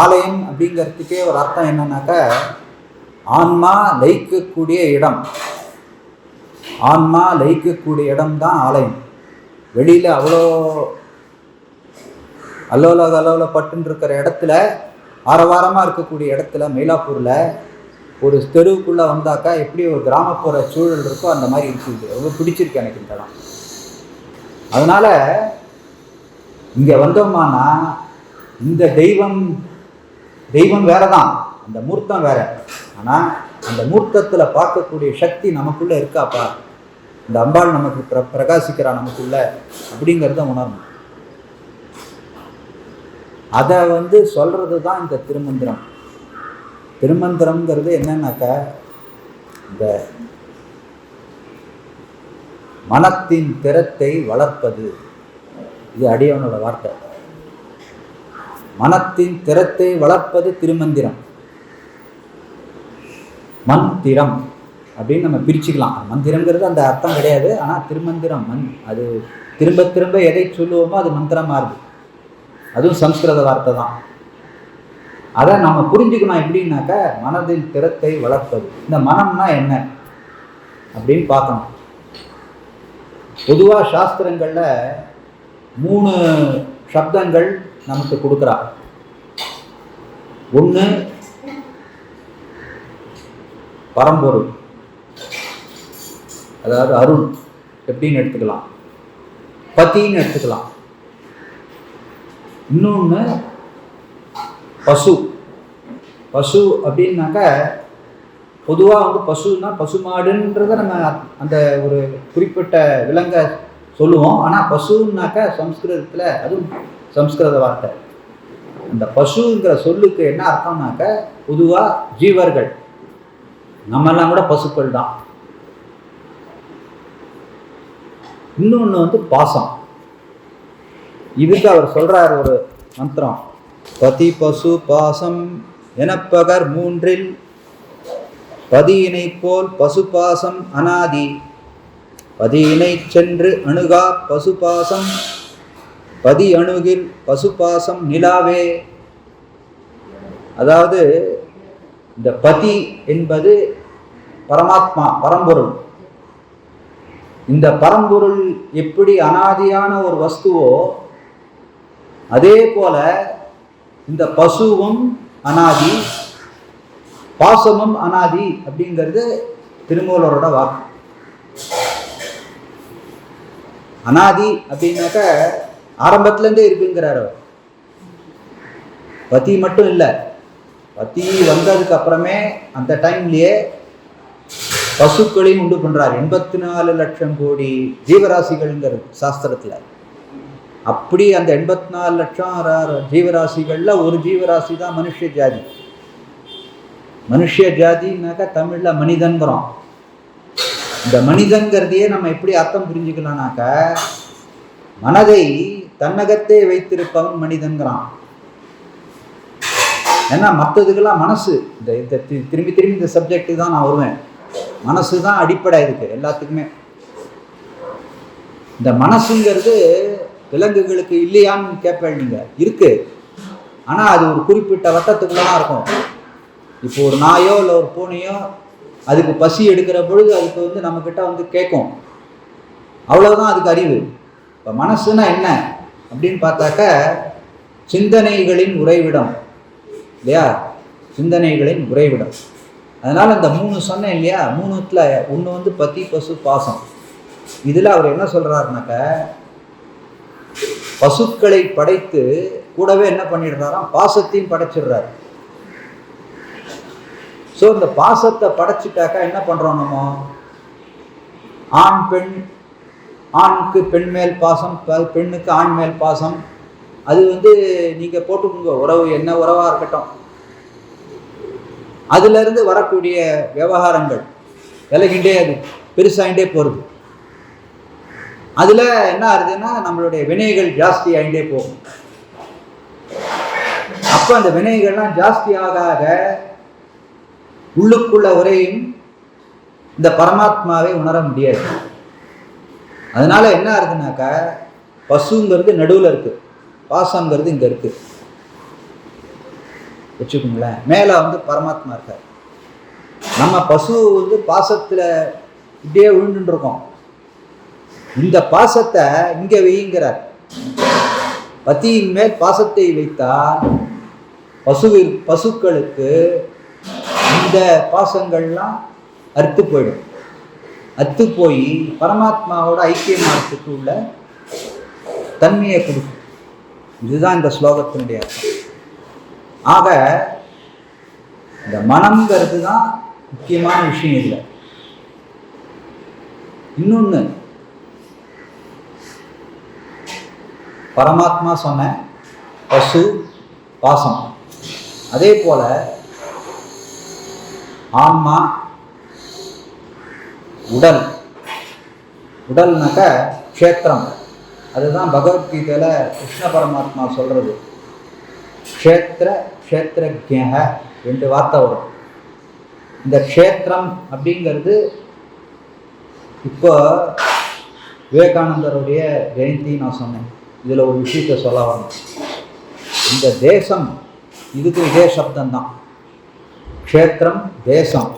ஆலயம் அப்படிங்கிறதுக்கே ஒரு அர்த்தம் என்னன்னாக்கா ஆன்மா லயிக்கக்கூடிய இடம். ஆன்மா லயிக்கக்கூடிய இடம் தான் ஆலயம். வெளியில் அவ்வளோ அல்லோல கலோல பட்டுன்னு இருக்கிற இடத்துல ஆரவாரமாக இருக்கக்கூடிய இடத்துல மயிலாப்பூரில் ஒரு தெருவுக்குள்ளே வந்தாக்கா எப்படி ஒரு கிராமப்புற சூழல் இருக்கோ அந்த மாதிரி இருக்குது. ரொம்ப பிடிச்சிருக்கு எனக்கு இந்த இடம். அதனால் இங்கே வந்தோமானா இந்த தெய்வம் தெய்வம் வேற தான் அந்த மூர்த்தம் வேற. ஆனால் அந்த மூர்த்தத்தில் பார்க்கக்கூடிய சக்தி நமக்குள்ளே இருக்காப்பா? இந்த அம்பாள் நமக்கு பிர பிரகாசிக்கிறா நமக்குள்ள அப்படிங்கிறத உணரணும். அதை வந்து சொல்கிறது தான் இந்த திருமந்திரம். திருமந்திரம்ங்கிறது என்னன்னாக்கா இந்த மனத்தின் திறத்தை வளர்ப்பது. இது அடியவனோட வார்த்தை. மனத்தின் திறத்தை வளர்ப்பது திருமந்திரம். மந்திரம் அப்படின்னு நம்ம பிரிச்சுக்கலாம். மந்திரங்கிறது அந்த அர்த்தம் கிடையாது. ஆனால் திருமந்திரம் மண் அது திரும்ப திரும்ப எதை சொல்லுவோமோ அது மந்திரமாக இருக்குது அதுவும் சம்ஸ்கிருத வார்த்தை தான். அதை நம்ம புரிஞ்சுக்கணும் எப்படின்னாக்க மனதின் திறத்தை வளர்ப்பது. இந்த மனம்னா என்ன அப்படின்னு பார்க்கணும். பொதுவாக சாஸ்திரங்களில் மூணு சப்தங்கள் நமக்கு கொடுக்குறா. ஒன்று பரம்பொருள். அதாவது அருள். எப்படின்னு எடுத்துக்கலாம். பத்தின்னு எடுத்துக்கலாம். இன்னொன்று பசு. பசு அப்படின்னாக்க பொதுவாக வந்து பசுன்னா பசுமாடுன்றத நம்ம அந்த ஒரு குறிப்பிட்ட விலங்கை சொல்லுவோம். ஆனால் பசுன்னாக்க சம்ஸ்கிருதத்தில் அதுவும் சம்ஸ்கிருத வார்த்தை. அந்த பசுங்கிற சொல்லுக்கு என்ன அர்த்தம்னாக்க பொதுவாக ஜீவர்கள். நம்மெல்லாம் கூட பசுக்கள் தான். இன்னொன்று வந்து பாசம். இதுக்கு அவர் சொல்கிறார் ஒரு மந்திரம். பதி பசு பாசம் எனப்பகர் மூன்றில் பதியினை போல் பசு பாசம் அனாதி. பதியினை சென்று அணுகா பசு பாசம் பதி அணுகில் பசு பாசம் நிலாவே. அதாவது இந்த பதி என்பது பரமாத்மா பரம்பொருள். இந்த பரம்பொருள் எப்படி அனாதியான ஒரு வஸ்துவோ அதே போல இந்த பசுவும் அனாதி பாசமும் அனாதி அப்படிங்கிறது திருமூலரோட வாக்கு. அனாதி அப்படின்னாக்க ஆரம்பத்துலேருந்தே இருக்குங்கிறார் அவர். பதி மட்டும் இல்லை. பத்தி வந்ததுக்கு அப்புறமே அந்த டைம்லயே பசுக்களையும் உண்டு பண்ணுறார் எண்பத்தி நாலு லட்சம் கோடி ஜீவராசிகள்ங்கிறது சாஸ்திரத்தில். அப்படி அந்த எண்பத்தி நாலு லட்சம் ஜீவராசிகளில் ஒரு ஜீவராசி தான் மனுஷ ஜாதி. மனுஷ ஜாதினாக்கா தமிழில் மனிதன்கிறோம் இந்த மனிதன்கிறதையே நம்ம எப்படி அர்த்தம் புரிஞ்சுக்கலாம்னாக்க மனதை தன்னகத்தே வைத்திருப்பவன் மனிதன்கிறான். ஏன்னா மற்றதுக்கெல்லாம் மனசு. இந்த இந்த திரும்பி திரும்பி இந்த சப்ஜெக்ட் தான் நான் வருவேன். மனசு தான் அடிப்படை இதுக்கு எல்லாத்துக்குமே. இந்த மனசுங்கிறது விலங்குகளுக்கு இல்லையான்னு கேட்பேன் நீங்க. இருக்கு. ஆனா அது ஒரு குறிப்பிட்ட வட்டத்துக்குள்ளே தான் இருக்கும். இப்போ ஒரு நாயோ இல்லை ஒரு பூனையோ அதுக்கு பசி எடுக்கிற பொழுது அதுக்கு வந்து நம்மக்கிட்ட வந்து கேட்கும். அவ்வளவுதான் அதுக்கு அறிவு. இப்போ மனசுனா என்ன? அப்படின்னு பார்த்தாக்க சிந்தனைகளின் உறைவிடம். இல்லையா? சிந்தனைகளின் உறைவிடம். அதனால் இந்த மூணு சொன்னேன் இல்லையா? மூணுத்தில் ஒன்று வந்து பத்தி பசு பாசம். இதில் அவர் என்ன சொல்கிறாருனாக்க பசுக்களை படைத்து கூடவே என்ன பண்ணிடுறாராம்? பாசத்தையும் படைச்சிடுறாரு. ஸோ இந்த பாசத்தை படைச்சிட்டாக்கா என்ன பண்ணுறோம் நம்ம? ஆண் பெண் ஆணுக்கு பெண் மேல் பாசம் பெண்ணுக்கு ஆண் மேல் பாசம். அது வந்து நீங்கள் போட்டுக்கோங்க. உறவு என்ன உறவாக இருக்கட்டும். அதுலேருந்து வரக்கூடிய விவகாரங்கள் விலகிண்டே அது பெருசாகிண்டே போகிறது அதில் என்ன ஆகுதுன்னா நம்மளுடைய வினைகள் ஜாஸ்தி ஆகிட்டே போகும். அப்போ அந்த வினைகள்லாம் ஜாஸ்தி ஆக ஆக உள்ளுக்குள்ள உரையும் இந்த பரமாத்மாவை உணர முடியாது. அதனால் என்ன ஆகுதுனாக்கா பசுங்கிறது நடுவில் இருக்குது பாசங்கிறது இங்கே இருக்குது வச்சுக்கோங்களேன். மேலே வந்து பரமாத்மா இருக்கார். நம்ம பசு வந்து பாசத்தில் இப்படியே விழுந்துருக்கோம் இந்த பாசத்தை இங்கே வையுங்கிறார். பத்தியின் மேல் பாசத்தை வைத்தால் பசுவில் பசுக்களுக்கு இந்த பாசங்கள்லாம் அறுத்து போயிடும். அத்து போய் பரமாத்மாவோட ஐக்கியமானத்துக்கு உள்ள தன்மையை கொடுக்கும். இதுதான் இந்த ஸ்லோகத்தினுடைய அர்த்தம். ஆக இந்த மனம்ங்கிறது தான் முக்கியமான விஷயம் இல்லை. இன்னொன்று பரமாத்மா சொன்ன பசு பாசம். அதே போல ஆன்மா உடல். உடல்னாக்க க்ஷேத்திரம். அதுதான் பகவத்கீதையில் கிருஷ்ண பரமாத்மா சொல்கிறது க்ஷேத்திர க்ஷேத்திரஜக ரெண்டு வார்த்தை வரும். இந்த க்ஷேத்திரம் அப்படிங்கிறது இப்போ விவேகானந்தருடைய ஜெயந்தி நான் சொன்னேன். இதில் ஒரு விஷயத்த சொல்ல வரணும். இந்த தேசம் இதுக்கு இதே சப்தம்தான். க்ஷேத்திரம் தேசம்.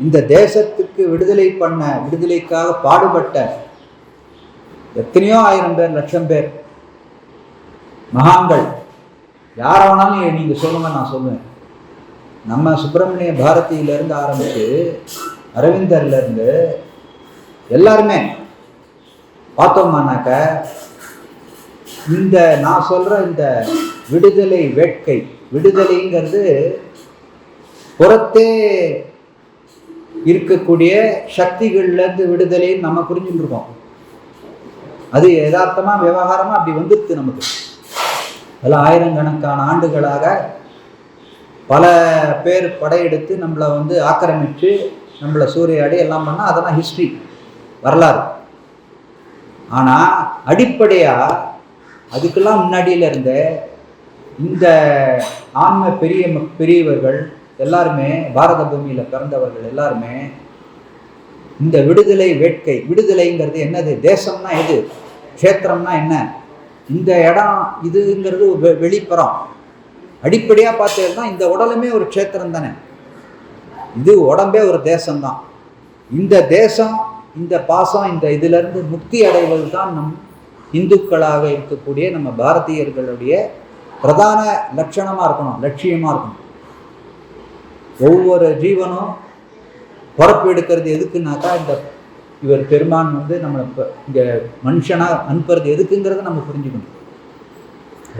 இந்த தேசத்துக்கு விடுதலை பண்ண விடுதலைக்காக பாடுபட்ட எத்தனையோ ஆயிரம் பேர் லட்சம் பேர் மகான்கள் யாரை வேணாலும் நீங்க சொல்லுங்க நான் சொல்லுவேன். நம்ம சுப்பிரமணிய பாரதியிலேருந்து ஆரம்பித்து அரவிந்தர்லேருந்து எல்லாருமே பார்த்தோம்னாக்க இந்த நான் சொல்ற இந்த விடுதலை வேட்கை விடுதலைங்கிறது புறத்தே இருக்கக்கூடிய சக்திகள்லேருந்து விடுதலைன்னு நம்ம புரிஞ்சுட்டு இருக்கோம் அது யதார்த்தமாக விவகாரமாக அப்படி வந்துடுது நமக்கு. அதெல்லாம் ஆயிரக்கணக்கான ஆண்டுகளாக பல பேர் படையெடுத்து நம்மளை வந்து ஆக்கிரமித்து நம்மளை சூறையாடி எல்லாம் பண்ணால் அதெல்லாம் ஹிஸ்ட்ரி வரலாறு. ஆனால் அடிப்படையாக அதுக்கெல்லாம் முன்னாடியில இருந்த இந்த ஆன்ம பெரிய ம- பெரியவர்கள் எல்லாருமே பாரத பூமியில் பிறந்தவர்கள் எல்லாருமே இந்த விடுதலை வேட்கை விடுதலைங்கிறது என்னது? தேசம்னா எது? க்ஷேத்திரம்னா என்ன? இந்த இடம் இதுங்கிறது வெ- வெளிப்புறம். அடிப்படையாக பார்த்தீங்கன்னா இந்த உடலுமே ஒரு க்ஷேத்திரம் தானே. இது உடம்பே ஒரு தேசம்தான். இந்த தேசம் இந்த பாசம் இந்த இதிலிருந்து முக்தி அடைவது தான் நம் இந்துக்களாக இருக்கக்கூடிய நம்ம பாரதியர்களுடைய பிரதான லட்சணமாக இருக்கணும் லட்சியமாக இருக்கணும். ஒவ்வொரு ஜீவனும் பொறப்பு எடுக்கிறது எதுக்குனாக்கா இந்த இவர் பெருமான் வந்து நம்மளை இப்போ இங்கே மனுஷனாக அனுப்புறது எதுக்குங்கிறத நம்ம புரிஞ்சுக்கணும்.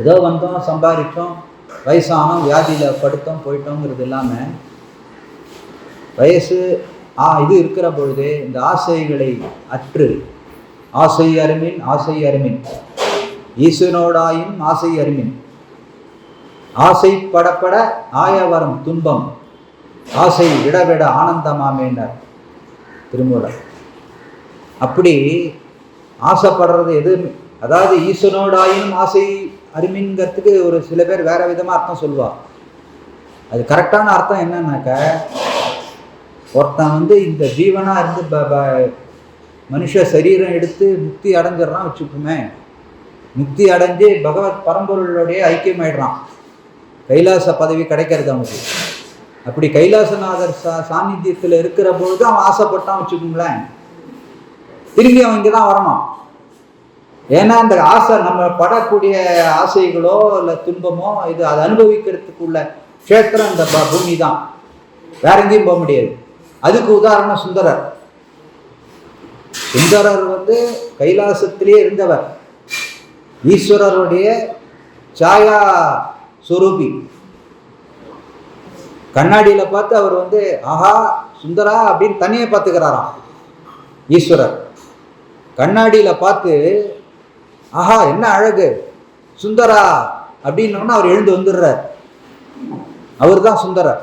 ஏதோ வந்தோம் சம்பாதிச்சோம் வயசானோம் வியாதியில் படுத்தோம் போயிட்டோங்கிறது இல்லாமல் வயசு ஆ இது இருக்கிற பொழுது இந்த ஆசைகளை அற்று ஆசை அருமின் ஆசை அருமின். ஈசனோடாயும் ஆசை அருமின். ஆசை படப்பட ஆயவரம் துன்பம். ஆசை விடவிட ஆனந்தமாமேனர் திருமூலர். அப்படி ஆசைப்படுறது எது? அதாவது ஈசனோடாயும் ஆசை அருமைங்கிறதுக்கு ஒரு சில பேர் வேற விதமாக அர்த்தம் சொல்லுவாள் அது கரெக்டான அர்த்தம் என்னன்னாக்க ஒருத்தன் வந்து இந்த ஜீவனாக இருந்து ப- ப- மனுஷ சரீரம் எடுத்து முக்தி அடைஞ்சிடறான் வச்சுக்குமே. முக்தி அடைஞ்சு பகவத் பரம்பொருளுடைய ஐக்கியமாயிடுறான். கைலாச பதவி கிடைக்கிறது அவனுக்கு. அப்படி கைலாசநாதர் சா சாநித்தியத்தில் இருக்கிற பொழுது அவன் ஆசைப்பட்டான் வச்சுக்கோங்களேன். திரும்பி அவன் இங்கே தான் வரணும். ஏன்னா அந்த ஆசை நம்ம படக்கூடிய ஆசைகளோ இல்லை துன்பமோ இது அதை அனுபவிக்கிறதுக்குள்ள க்ஷேத்திரம் இந்த பூமி தான் வேற எங்கேயும் போக முடியாது. அதுக்கு உதாரணம் சுந்தரர். சுந்தரர் வந்து கைலாசத்திலேயே இருந்தவர். ஈஸ்வரருடைய சாயா சுரூபி. கண்ணாடியில் பார்த்து அவர் வந்து ஆஹா சுந்தரா அப்படின்னு தனியே பார்த்துக்கிறாராம் ஈஸ்வரர். கண்ணாடியில் பார்த்து ஆஹா என்ன அழகு சுந்தரா அப்படின்னோன்னா அவர் எழுந்து வந்துடுறார். அவர் தான் சுந்தரர்.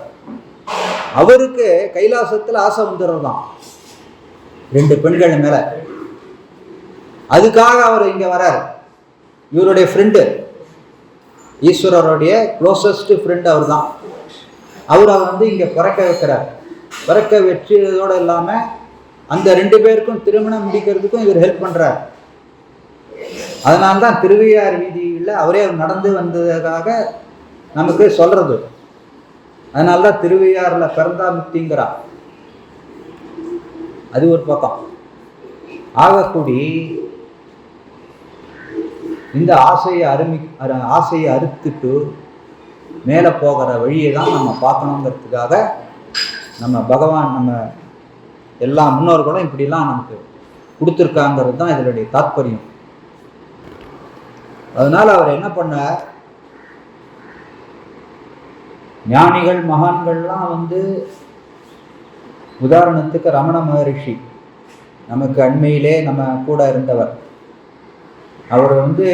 அவருக்கு கைலாசத்தில் ஆசை வந்துடுறதாம் ரெண்டு பெண்கள் மேலே. அதுக்காக அவர் இங்கே வரார். இவருடைய ஃப்ரெண்டு ஈஸ்வரருடைய க்ளோசஸ்ட் ஃப்ரெண்டு அவர் தான் அவர் அவர் வந்து இங்கே பிறக்க வைக்கிறார். பிறக்க வெற்றியதோடு இல்லாமல் அந்த ரெண்டு பேருக்கும் திருமணம் முடிக்கிறதுக்கும் இவர் ஹெல்ப் பண்ணுறார் அதனால தான் திருவையார் வீதியில் அவரே நடந்து வந்ததுக்காக நமக்கு சொல்கிறது அதனால தான் திருவையாரில் பிறந்தா முக்திங்கிறா. அது ஒரு பக்கம். ஆகக்கூடி இந்த ஆசையை அருமி அரு- ஆசையை அறுத்துட்டு மேலே போகிற வழியை தான் நம்ம பார்க்கணுங்கிறதுக்காக நம்ம பகவான் நம்ம எல்லா முன்னோர்களும் இப்படிலாம் நமக்கு கொடுத்துருக்காங்கிறது தான் இதனுடைய தாத்பரியம். அதனால் அவர் என்ன பண்ணார்? ஞானிகள் மகான்கள்லாம் வந்து உதாரணத்துக்கு ரமண மகரிஷி நமக்கு அண்மையிலே நம்ம கூட இருந்தவர். அவர் வந்து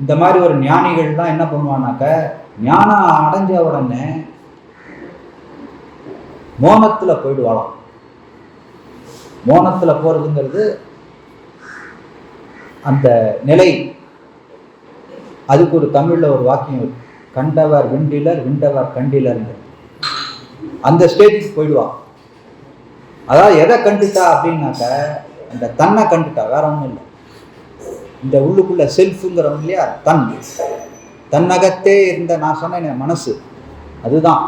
இந்த மாதிரி ஒரு ஞானிகள்லாம் என்ன பண்ணுவானாக்க ஞானம் அடைஞ்ச உடனே மோனத்துல போயிடுவாளாம். மோனத்துல போறதுங்கிறது அந்த நிலை. அதுக்கு ஒரு தமிழ்ல ஒரு வாக்கியம் இருக்கு. கண்டவர் விண்டிலர் விண்டவர் கண்டிலர் அந்த ஸ்டேஜுக்கு போயிடுவா. அதாவது எதை கண்டுட்டா அப்படின்னாக்க அந்த தன்னை கண்டுட்டா வேற ஒன்றும் இல்லை. இந்த உள்ளுக்குள்ள செல்ஃபுங்கிறவங்க இல்லையா? தன். தன்னகத்தே இருந்த நான் சொன்னேனே மனசு. அதுதான்.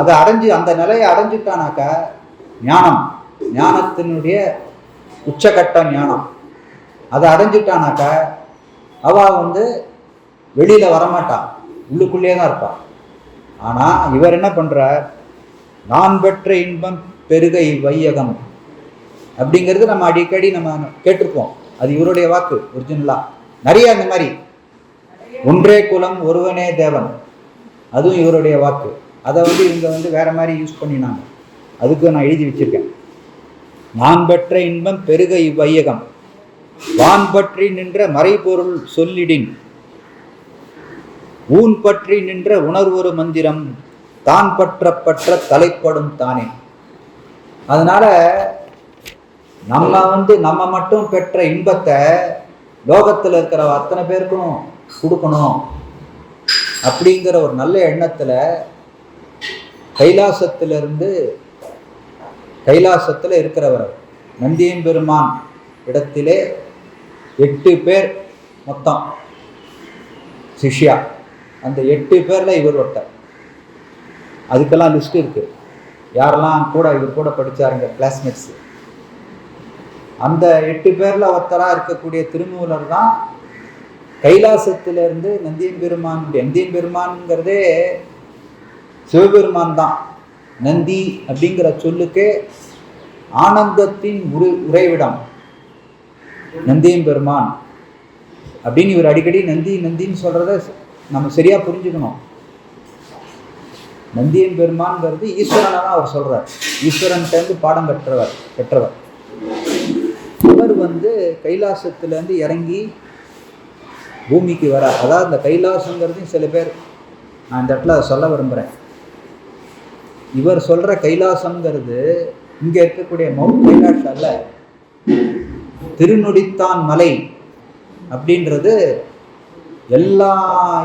அதை அடைஞ்சு அந்த நிலையை அடைஞ்சிட்டானாக்க ஞானம். ஞானத்தினுடைய உச்சகட்ட ஞானம். அதை அடைஞ்சிட்டானாக்க அவ வந்து வெளியில் வரமாட்டான் உள்ளுக்குள்ளேயே தான் இருப்பான் ஆனால் இவர் என்ன பண்ணுறார் நான் பெற்ற இன்பம் பெருகை வையகம். அப்படிங்கிறது நம்ம அடிக்கடி நம்ம கேட்டிருப்போம். அது இவருடைய வாக்கு ஒரிஜினலாக நிறைய அந்த மாதிரி ஒன்றே குலம் ஒருவனே தேவன். அதுவும் இவருடைய வாக்கு. அதை வந்து இவங்க வந்து வேற மாதிரி யூஸ் பண்ணினாங்க. அதுக்கு நான் எழுதி வச்சிருக்கேன். நான் பெற்ற இன்பம் பெருக இவ்வையகம். வான் பற்றி நின்ற மறைபொருள் சொல்லிடின். ஊன் பற்றி நின்ற உணர்வொரு மந்திரம். தான் பற்ற பற்ற தலைப்படும் தானே. அதனால நம்ம வந்து நம்ம மட்டும் பெற்ற இன்பத்தை லோகத்தில் இருக்கிற அத்தனை பேருக்கும் கொடுக்கணும். அப்படிங்கிற ஒரு நல்ல எண்ணத்தில் கைலாசத்திலிருந்து கைலாசத்தில் இருக்கிறவர் நந்தியம் பெருமான் இடத்திலே எட்டு பேர் மொத்தம். சிஷ்யா. அந்த எட்டு பேரில் இவர் ஒருத்தர். அதுக்கெல்லாம் லிஸ்ட் இருக்கு. யாரெல்லாம் கூட இவர் கூட படிச்சாருங்க கிளாஸ்மேட்ஸு அந்த எட்டு பேரில் ஒருத்தராக இருக்கக்கூடிய திருமூலர் தான் கைலாசத்திலிருந்து நந்தியம் பெருமான் நந்தியம் பெருமான்ங்கிறதே சிவபெருமான் தான். நந்தி அப்படிங்கிற சொல்லுக்கு ஆனந்தத்தின் உரு உறைவிடம். நந்தியம் பெருமான். அப்படின்னு இவர் அடிக்கடி நந்தி நந்தின்னு சொல்கிறத நம்ம சரியாக புரிஞ்சுக்கணும். நந்தியம் பெருமான்ங்கிறது ஈஸ்வரனை தான் அவர் சொல்கிறார் ஈஸ்வரன்கிட்டருந்து பாடம் பெற்றவர் பெற்றவர். இவர் வந்து கைலாசத்துலேருந்து இறங்கி பூமிக்கு வர. அதாவது இந்த கைலாசங்கிறதையும் சில பேர் நான் இந்த இடத்துல அதை சொல்ல விரும்புகிறேன் இவர் சொல்கிற கைலாசங்கிறது இங்கே இருக்கக்கூடிய மவுண்ட் கைலாஷ் அல்ல. திருநொடித்தான் மலை அப்படின்றது எல்லா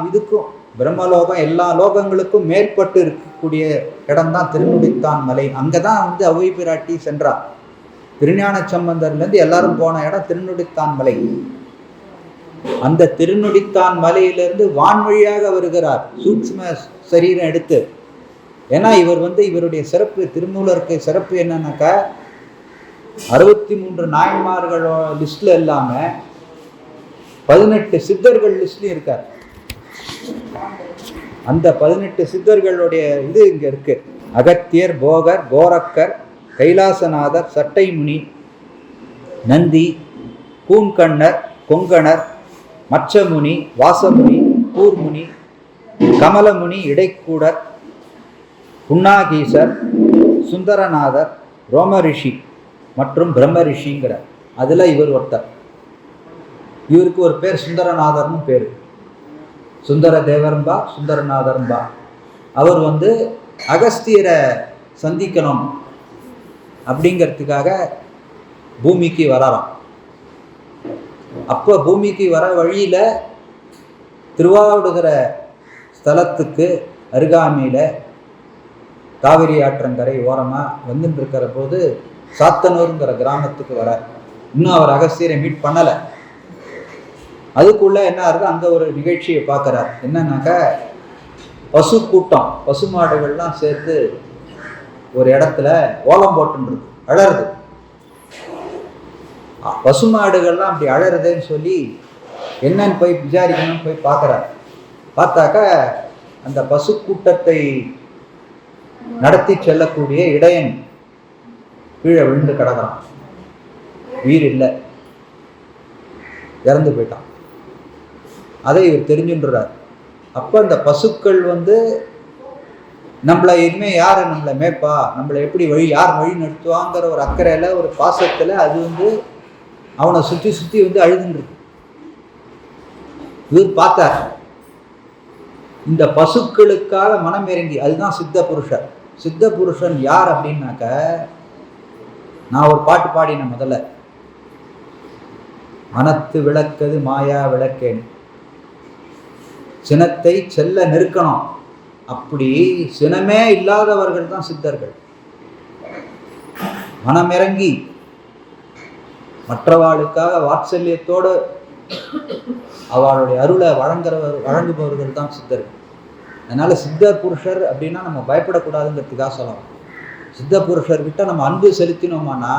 இதுக்கும் பிரம்மலோகம் எல்லா லோகங்களுக்கும் மேற்பட்டு இருக்கக்கூடிய இடம்தான் திருநொடித்தான் மலை. அங்கே தான் வந்து அவை பிராட்டி சென்றார் திருஞான சம்பந்தர்லேருந்து எல்லாரும் போன இடம் திருநொடித்தான் மலை. அந்த திருநொடித்தான் மலையிலிருந்து வான்வழியாக வருகிறார். சூட்சும சரீரம் எடுத்து. ஏன்னா இவர் வந்து இவருடைய சிறப்பு திருமூலருக்கு சிறப்பு என்னன்னாக்கா அறுபத்தி மூன்று நாயன்மார்களோட லிஸ்ட்ல இல்லாம பதினெட்டு சித்தர்கள் லிஸ்ட்லயும் இருக்கார். அந்த பதினெட்டு சித்தர்களுடைய இது இங்க இருக்கு. அகத்தியர் போகர் கோரக்கர் கைலாசநாதர் சட்டைமுனி நந்தி கூன்கண்ணர் கொங்கணர் மச்சமுனி வாசமுனி கூர்முனி கமலமுனி இடைக்கூடர் புன்னாகீசர் சுந்தரநாதர் ரோமரிஷி மற்றும் பிரம்ம ரிஷிங்கிறார் அதில் இவர் ஒருத்தர். இவருக்கு ஒரு பேர் சுந்தரநாதர்னு பேர். சுந்தர தேவரம்பா சுந்தரநாதரம்பா. அவர் வந்து அகஸ்தியரை சந்திக்கணும் அப்படிங்கிறதுக்காக பூமிக்கு வராராம். அப்போ பூமிக்கு வர வழியில் திருவாவடுதுறை ஸ்தலத்துக்கு அருகாமையில் காவிரி ஆற்றங்கரை ஓரமாக வந்துட்டு இருக்கிற போது சாத்தனூருங்கிற கிராமத்துக்கு வர. இன்னும் அவர் அகஸ்தியரை மீட் பண்ணலை. அதுக்குள்ள என்ன ஆகுது? அங்கே ஒரு நிகழ்ச்சியை பார்க்குறார். என்னன்னாக்கா பசு கூட்டம் பசு மாடுகள்லாம் சேர்த்து ஒரு இடத்துல ஓலம் போட்டுருக்கு அழறது. பசுமாடுகள்லாம் பசு மாடுகள்லாம் அப்படி அழறதுன்னு சொல்லி என்னன்னு போய் விசாரிக்கணும்னு போய் பார்க்குறார் பார்த்தாக்கா அந்த பசு கூட்டத்தை நடத்தி செல்லக்கூடிய இடையன் கீழே விழுந்து கிடக்கிறான். உயிர் இல்லை. இறந்து போயிட்டான். அதை இவர் தெரிஞ்சுன்றார். அப்போ அந்த பசுக்கள் வந்து நம்மளை இனிமேல் யார் நம்மளை மேய்ப்பா? நம்மளை எப்படி வழி யார் வழி நடத்துவாங்கிற ஒரு அக்கறையில் ஒரு பாசத்தில் அது வந்து அவனை சுற்றி சுற்றி வந்து அழுதுன்றது. இவர் பார்த்தார். இந்த பசுக்களுக்காக மனம் இறங்கி அதுதான் சித்த புருஷர். சித்த புருஷன் யார் அப்படின்னாக்க நான் ஒரு பாட்டு பாடினேன் முதல்ல. மனத்து விளக்கது மாயா விளக்கேன். சினத்தை செல்ல நெருக்கணும். அப்படி சினமே இல்லாதவர்கள் தான் சித்தர்கள். மனமிறங்கி மற்றவாளுக்காக வாத்சல்யத்தோடு அவளுடைய அருளை வழங்குறவர் வழங்குபவர்கள் தான் சித்தர். அதனால சித்தர் புருஷர் அப்படின்னா நம்ம பயப்படக்கூடாதுங்கிறதுக்காக சொல்லலாம். சித்த புருஷர்கிட்ட நம்ம அன்பு செலுத்தினோமானா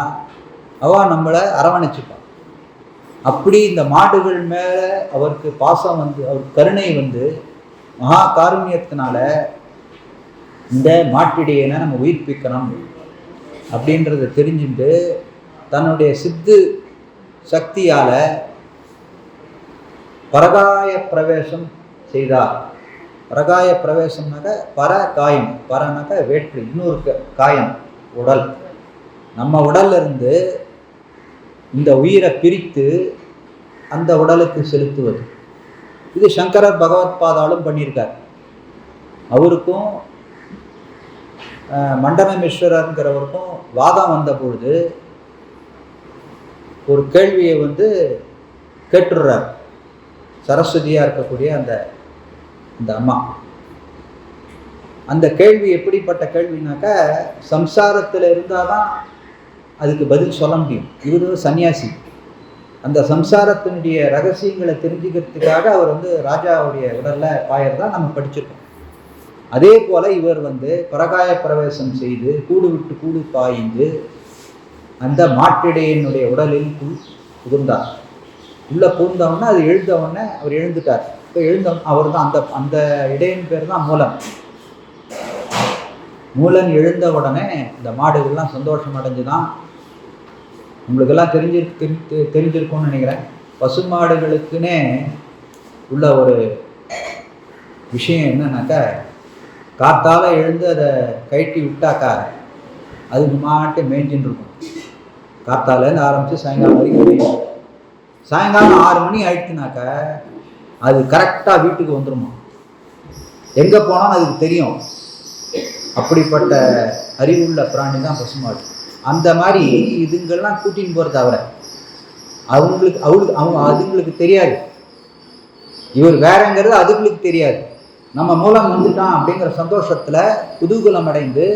அவள் நம்மளை அரவணைச்சிப்பான் அப்படி இந்த மாடுகள் மேலே அவருக்கு பாசம் வந்து அவர் கருணை வந்து மகா காருண்யத்தினால இந்த மாட்டிடையனை நம்ம உயிர்ப்பிக்கணும் அப்படின்றத தெரிஞ்சுட்டு தன்னுடைய சித்து சக்தியால் பரகாய பிரவேசம் செய்தார். பரகாய பிரவேசம்னாக்க பர காயம் பரனாக்க வேற்று இன்னொரு க- காயம் உடல். நம்ம உடல்லிருந்து இந்த உயிரை பிரித்து அந்த உடலுக்கு செலுத்துவது. இது சங்கரர் பகவத் பாதாலும் பண்ணியிருக்கார். அவருக்கும் அஹ், மண்டனமேஸ்வரருங்கிறவருக்கும் வாதம் வந்த பொழுது ஒரு கேள்வியை வந்து கேட்டுடுறார். சரஸ்வதியாக இருக்கக்கூடிய அந்த அந்த அம்மா. அந்த கேள்வி எப்படிப்பட்ட கேள்வினாக்கா சம்சாரத்தில் இருந்தால் தான் அதுக்கு பதில் சொல்ல முடியும். இவர் சன்னியாசி. அந்த சம்சாரத்தினுடைய ரகசியங்களை தெரிஞ்சுக்கிறதுக்காக அவர் வந்து ராஜாவுடைய உடலில் பாயறதா நம்ம படிச்சிருக்கோம். அதே போல் இவர் வந்து பரகாய பிரவேசம் செய்து கூடு விட்டு கூடு பாய்ந்து அந்த மாட்டிடையினுடைய உடலில் புல் புகுந்தார். உள்ளே பூந்தவுடனே அது எழுந்தவுடனே அவர் எழுந்துட்டார். இப்போ எழுந்த அவர் தான் அந்த அந்த இடையின் பேர் தான் மூலன். மூலன் எழுந்த உடனே இந்த மாடுகள்லாம் சந்தோஷம் அடைஞ்சுதான். உங்களுக்கெல்லாம் தெரிஞ்சி தெரி- தெரிஞ்சிருக்கும்னு நினைக்கிறேன். பசுமாடுகளுக்குன்னே உள்ள ஒரு விஷயம் என்னன்னாக்கா காத்தால் எழுந்து அதை கழட்டி விட்டாக்கா அதுக்கு மாட்டு மேய்ஞ்சின்னு இருக்கும். காத்தாலேருந்து ஆரம்பித்து சாயங்காலம் வரைக்கும் மேயும் சாயங்காலம் ஆறு மணி ஆயிடுச்சுனாக்கா அது கரெக்டாக வீட்டுக்கு வந்துடுமா எங்கே போனாலும் அதுக்கு தெரியும். அப்படிப்பட்ட அறிவுள்ள பிராணி தான் பசுமாடு. அந்த மாதிரி இதுங்கெல்லாம் கூட்டின்னு போகிறத தவிர அவங்களுக்கு அவளுக்கு அவங்க அதுங்களுக்கு தெரியாது. இவர் வேறங்கிறது அதுங்களுக்கு தெரியாது. நம்ம மூலம் வந்துட்டான் அப்படிங்கிற சந்தோஷத்தில் குதூகலம் அடைந்து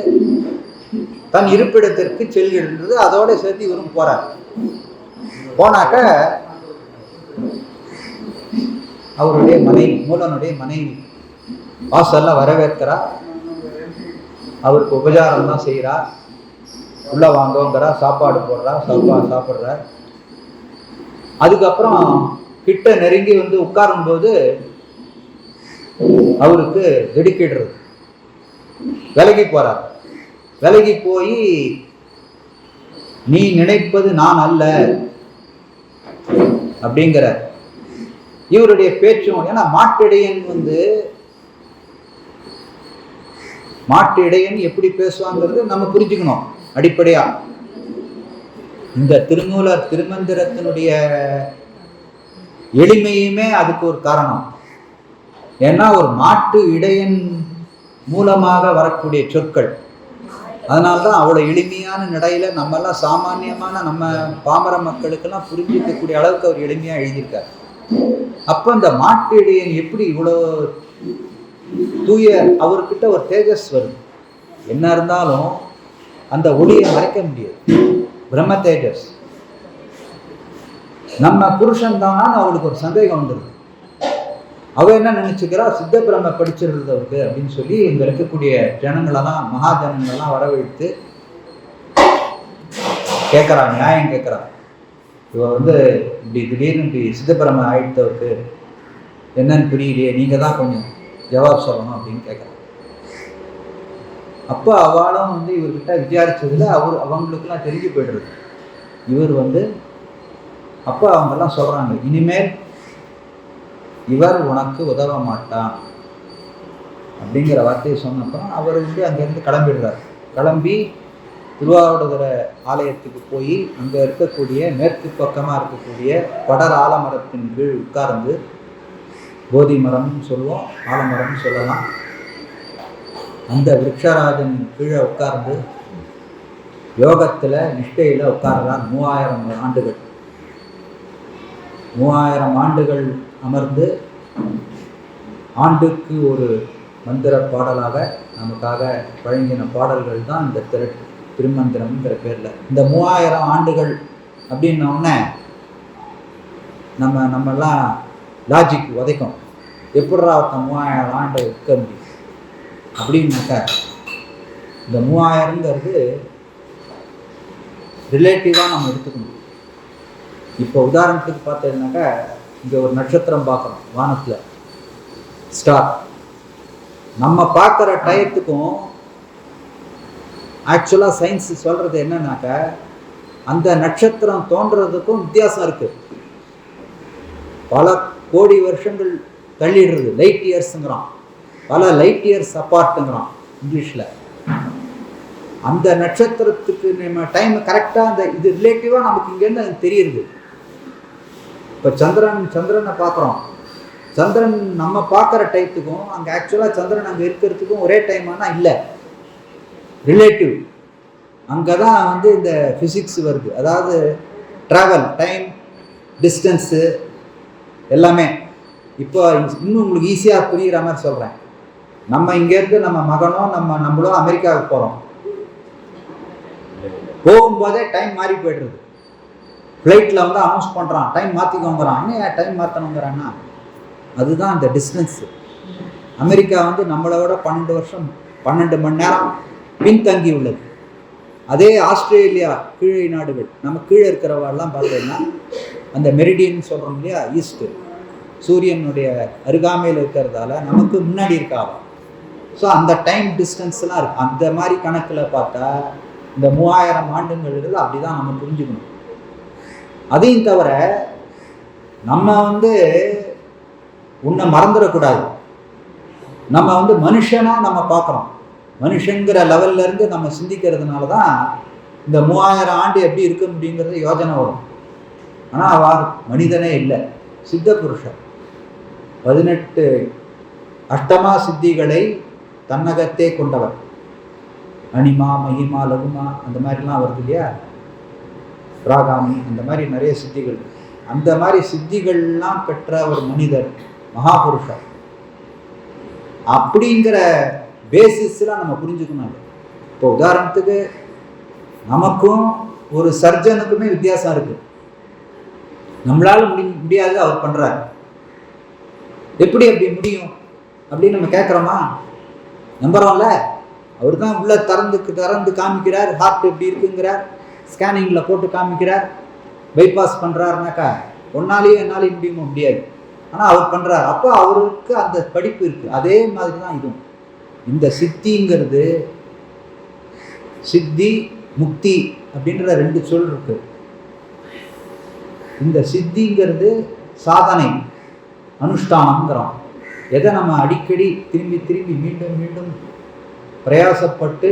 தன் இருப்பிடத்திற்கு செல்கின்றது. அதோட சேர்த்து இவரும் போறார். போனாக்க அவருடைய மனைவி மூலனுடைய மனைவி வாசல்ல வரவேற்கிறா அவருக்கு உபச்சாரம் தான் செய்கிறா உள்ள வாங்கோங்கிறா சாப்பாடு போடுறா சாப்பாடு சாப்பிட்றா அதுக்கப்புறம் கிட்ட நெருங்கி வந்து உட்காரும்போது அவருக்கு திடுக்கிடுறது. விலகி போறார். விலகி போய் நீ நினைப்பது நான் அல்ல அப்படிங்கிற இவருடைய பேச்சும் ஏன்னா மாட்டிடையன் வந்து மாட்டு இடையன் எப்படி பேசுவாங்கிறது நம்ம புரிஞ்சுக்கணும் அடிப்படையா. இந்த திருமூலர் திருமந்திரத்தினுடைய எளிமையுமே அதுக்கு ஒரு காரணம். ஏன்னா ஒரு மாட்டு இடையன் மூலமாக வரக்கூடிய சொற்கள் அதனால்தான் அவ்வளோ எளிமையான நடையில நம்மெல்லாம் சாமானியமான நம்ம பாமர மக்களுக்கெல்லாம் புரிஞ்சிக்கக்கூடிய அளவுக்கு அவர் எளிமையாக எழுதியிருக்கார். அப்போ இந்த மாட்டு இடையன் எப்படி இவ்வளோ தூய அவர்கிட்ட ஒரு தேஜஸ் வருது என்ன இருந்தாலும் அந்த ஒளியை மறைக்க முடியாது. பிரம்ம தேஜஸ். நம்ம புருஷன் தானான்னு அவளுக்கு ஒரு சந்தேகம் வந்துடுது அவ என்ன நினைச்சுக்கிறா? சித்த பிரம்ம படிச்சிருந்தது அவருக்கு அப்படின்னு சொல்லி இங்க இருக்கக்கூடிய ஜனங்களெல்லாம் மகா ஜனங்களெல்லாம் வரவழைத்து கேட்கறா நியாயம் கேட்கறா. இவ வந்து இப்படி திடீர்னு இப்படி சித்தப்பிரம ஆயிடுத்தவருக்கு என்னன்னு புரியலையே நீங்க தான் கொஞ்சம் ஜவாப் சொல்லணும் அப்படின்னு கேட்குறாங்க அப்போ அவளும் வந்து இவர்கிட்ட விசாரிச்சதுல அவர் அவங்களுக்குலாம் தெரிஞ்சு போயிடுறது. இவர் வந்து அப்போ அவங்கெல்லாம் சொல்றாங்க இனிமேல் இவர் உனக்கு உதவ மாட்டான் அப்படிங்கிற வார்த்தையை சொன்னப்போ அவர் வந்து அங்கேருந்து கிளம்பிடுறார். கிளம்பி திருவாவடுதுறை ஆலயத்துக்கு போய் அங்கே இருக்கக்கூடிய மேற்கு பக்கமாக இருக்கக்கூடிய படர் ஆலமரத்தின் கீழ் உட்கார்ந்து போதி மரம்னு சொல்லுவோம் ஆலமரம்னு சொல்லலாம். அந்த விருட்சராஜன் கீழே உட்கார்ந்து யோகத்தில் நிஷ்டையில் உட்கார்றார் மூவாயிரம் ஆண்டுகள். மூவாயிரம் ஆண்டுகள் அமர்ந்து ஆண்டுக்கு ஒரு மந்திர பாடலாக நமக்காக வழங்கின பாடல்கள் தான் இந்த திரு திருமந்திரம்ங்கிற பேரில். இந்த மூவாயிரம் ஆண்டுகள் அப்படின்னோடனே நம்ம நம்மெல்லாம் லாஜிக் உதைக்கும். எப்படா ஒருத்தன் மூவாயிரம் ஆண்டு இருக்க முடியும்? அப்படின்னாக்கா இந்த மூவாயிரங்கிறது ரிலேட்டிவாக நம்ம எடுத்துக்கணும். இப்போ உதாரணத்துக்கு பார்த்தீங்கன்னாக்கா இங்கே ஒரு நட்சத்திரம் பார்க்குறோம் வானத்தில். ஸ்டார் நம்ம பார்க்குற டயத்துக்கும் ஆக்சுவலாக சயின்ஸ் சொல்கிறது என்னன்னாக்க அந்த நட்சத்திரம் தோன்றதுக்கும் வித்தியாசம் இருக்குது பல கோடி வருஷங்கள் தள்ளிடுறது லைட் இயர்ஸுங்கிறான் பல லைட் இயர்ஸ் அப்பார்ட்டுங்கிறான் இங்கிலீஷில் அந்த நட்சத்திரத்துக்கு நம்ம டைம் கரெக்டாக அந்த இது ரிலேட்டிவாக நமக்கு இங்கேருந்து அது தெரியுது. இப்போ சந்திரன் சந்திரனை பார்க்குறோம் சந்திரன் நம்ம பார்க்குற டைத்துக்கும் அங்கே ஆக்சுவலாக சந்திரன் அங்கே இருக்கிறதுக்கும் ஒரே டைம் ஆனால் இல்லை. ரிலேட்டிவ் அங்கே தான் வந்து இந்த ஃபிசிக்ஸ் வருது. அதாவது ட்ராவல் டைம் டிஸ்டன்ஸு எல்லாமே. இப்போ இன்னும் உங்களுக்கு ஈஸியாக புரிகிற மாதிரி சொல்கிறேன் நம்ம இங்கேருந்து நம்ம மகனும் நம்ம நம்மளும் அமெரிக்காவுக்கு போகிறோம் போகும்போதே டைம் மாறி போய்டுறது. ஃப்ளைட்டில் வந்து அனௌன்ஸ் பண்ணுறான் டைம் மாற்றிக்கோங்கிறான் இன்னும் டைம் மாற்றணுங்கிறான்னா அதுதான் அந்த டிஸ்டன்ஸு அமெரிக்கா வந்து நம்மளை விட பன்னெண்டு வருஷம் பன்னெண்டு மணி நேரம் பின்தங்கி உள்ளது. அதே ஆஸ்திரேலியா கீழே நாடுகள் நம்ம கீழே இருக்கிறவெல்லாம் பார்த்தீங்கன்னா அந்த மெரிடியன் சொல்கிறோம் இல்லையா ஈஸ்ட்டு சூரியனுடைய அருகாமையில் இருக்கிறதால நமக்கு முன்னாடி இருக்காவா ஸோ அந்த டைம் டிஸ்டன்ஸ்லாம் இருக்குது அந்த மாதிரி கணக்கில் பார்த்தா இந்த மூவாயிரம் ஆண்டுங்கிறது அப்படி தான் நம்ம புரிஞ்சுக்கணும். அதையும் தவிர நம்ம வந்து உன்னை மறந்துடக்கூடாது. நம்ம வந்து மனுஷனாக நம்ம பார்க்குறோம். மனுஷங்கிற லெவல்லேருந்து நம்ம சிந்திக்கிறதுனால தான் இந்த மூவாயிரம் ஆண்டு எப்படி இருக்க முடியுங்கிறது யோஜனை வரும். ஆனால் அவர் மனிதனே இல்லை. சித்த புருஷர் பதினெட்டு அஷ்டமா சித்திகளை தன்னகத்தே கொண்டவர் அனிமா மகிமா லகுமா அந்த மாதிரிலாம் வருது இல்லையா? ராகாமி இந்த மாதிரி நிறைய சித்திகள். அந்த மாதிரி சித்திகள்லாம் பெற்ற ஒரு மனிதர் மகாபுருஷர். அப்படிங்கிற பேசிஸ்லாம் நம்ம புரிஞ்சுக்கணும் இப்போ உதாரணத்துக்கு நமக்கும் ஒரு சர்ஜனுக்குமே வித்தியாசம் இருக்கு. நம்மளால முடி முடியாது அவர் பண்றாரு. எப்படி அப்படி முடியும்? அப்படின்னு நம்ம கேட்குறோமா? நம்புறோம்ல. அவர் தான் உள்ள திறந்து திறந்து காமிக்கிறார் ஹார்ட் எப்படி இருக்குங்கிறார். ஸ்கேனிங்கில் போட்டு காமிக்கிறார். பைபாஸ் பண்ணுறாருனாக்கா ஒன்னாலேயும் என்னாலையும் முடியுமா முடியாது. ஆனால் அவர் பண்ணுறார் அப்போ அவருக்கு அந்த படிப்பு இருக்குது அதே மாதிரி தான் இதுவும். இந்த சித்திங்கிறது சித்தி முக்தி அப்படின்ற ரெண்டு சொல் இருக்கு. இந்த சித்திங்கிறது சாதனை அனுஷ்டானம்ங்கிறோம். எதை நம்ம அடிக்கடி திரும்பி திரும்பி மீண்டும் மீண்டும் பிரயாசப்பட்டு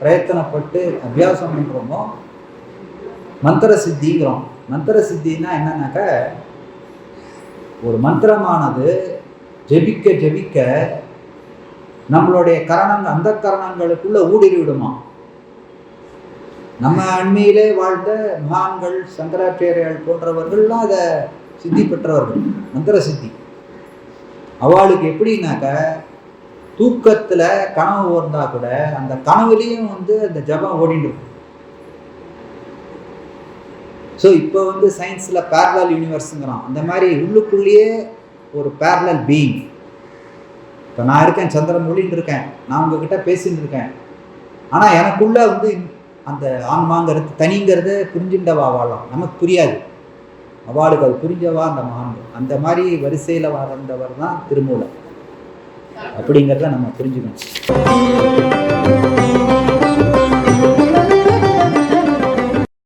பிரயத்தனப்பட்டு அபியாசம் பண்ணுறோமோ மந்திர சித்திங்கிறோம் மந்திர சித்தின்னா என்னன்னாக்க ஒரு மந்திரமானது ஜெபிக்க ஜெபிக்க நம்மளுடைய கரணங்கள் அந்த கரணங்களுக்குள்ள ஊடுருவி விடுமா நம்ம அண்மையிலே வாழ்ந்த மகான்கள் சங்கராச்சாரியர்கள் போன்றவர்கள்லாம் அதை சித்தி பெற்றவர்கள் மந்திர சித்தி அவளுக்கு எப்படின்னாக்க தூக்கத்துல கனவு ஓர்ந்தா கூட அந்த கனவுலேயும் வந்து அந்த ஜபம் ஓடிட்டு இருக்கும் ஸோ இப்போ வந்து சயின்ஸில் பேரலல் யூனிவர்ஸுங்கிறான் அந்த மாதிரி உள்ளுக்குள்ளேயே ஒரு பேரலல் பீயிங் இப்போ நான் இருக்கேன் சந்திரமொழின்னு இருக்கேன். நான் உங்ககிட்ட பேசின்னு இருக்கேன். ஆனால் எனக்குள்ளே வந்து அந்த ஆன்மாங்கிறது தனிங்கிறத புரிஞ்சுண்டவா வாழலாம். நமக்கு புரியாது. அவளுக்கு அது புரிஞ்சவா அந்த மகான்கள்? அந்த மாதிரி வரிசையில் வளர்ந்தவர் தான் திருமூலம் அப்படிங்கிறத நம்ம புரிஞ்சுக்கணும்.